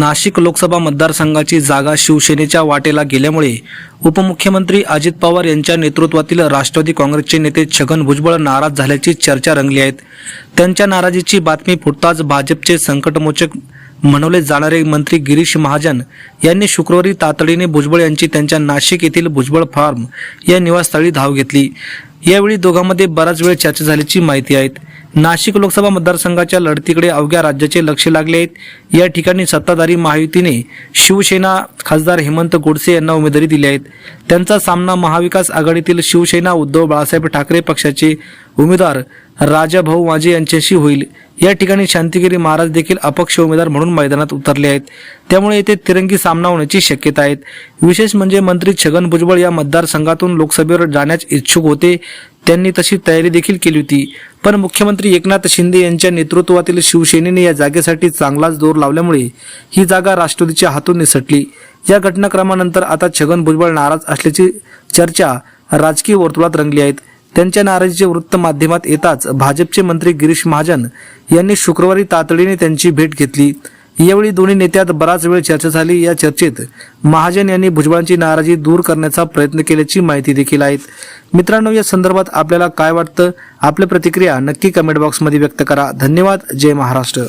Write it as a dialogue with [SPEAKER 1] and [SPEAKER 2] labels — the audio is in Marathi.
[SPEAKER 1] नाशिक लोकसभा मतदारसंघाची जागा शिवसेनेच्या वाटेला गेल्यामुळे उपमुख्यमंत्री अजित पवार यांच्या नेतृत्वातील राष्ट्रवादी काँग्रेसचे नेते छगन भुजबळ नाराज झाल्याची चर्चा रंगली आहेत. त्यांच्या नाराजीची बातमी फुटताच भाजपचे संकटमोचक म्हणवले जाणारे मंत्री गिरीश महाजन यांनी शुक्रवारी तातडीने भुजबळ यांची त्यांच्या नाशिक येथील भुजबळ फार्म या निवासस्थळी धाव घेतली. यावेळी दोघांमध्ये बराच वेळ चर्चा झाल्याची माहिती आहे नाशिक लोकसभा मतदारसंघाच्या लढतीकडे अवघ्या राज्याचे लक्ष लागले आहेत. या ठिकाणी सत्ताधारी महायुतीने शिवसेना खासदार हेमंत गोडसे यांना उमेदवारी दिली आहेत. त्यांचा सामना महाविकास आघाडीतील शिवसेना उद्धव बाळासाहेब ठाकरे पक्षाचे उमेदवार राजाभाऊ माजे यांच्याशी होईल. या ठिकाणी शांतिगिरी महाराज देखील अपक्ष उमेदवार म्हणून मैदानात उतरले आहेत. त्यामुळे येथे तिरंगी सामना होण्याची शक्यता आहे. विशेष म्हणजे मंत्री छगन भुजबळ या मतदारसंघातून लोकसभेवर जाण्यास इच्छुक होते. त्यांनी तशी तयारी देखील केली होती. पण मुख्यमंत्री एकनाथ शिंदे यांच्या नेतृत्वातील शिवसेनेने या जागेसाठी चांगलाच जोर लावल्यामुळे ही जागा राष्ट्रवादीच्या हातून निसटली या घटनाक्रमानंतर आता छगन भुजबळ नाराज असल्याची चर्चा राजकीय वर्तुळात रंगली आहेत त्यांच्या नाराजीचे वृत्त माध्यमात येताच भाजपचे मंत्री गिरीश महाजन यांनी शुक्रवारी तातडीने त्यांची भेट घेतली. यावेळी दोन्ही नेत्यात बराच वेळ चर्चा झाली. या चर्चेत महाजन यांनी भुजबळांची नाराजी दूर करण्याचा प्रयत्न केल्याची माहिती देखील आहेत मित्रांनो या संदर्भात आपल्याला काय वाटतं? आपल्या प्रतिक्रिया नक्की कमेंट बॉक्समध्ये व्यक्त करा. धन्यवाद. जय महाराष्ट्र.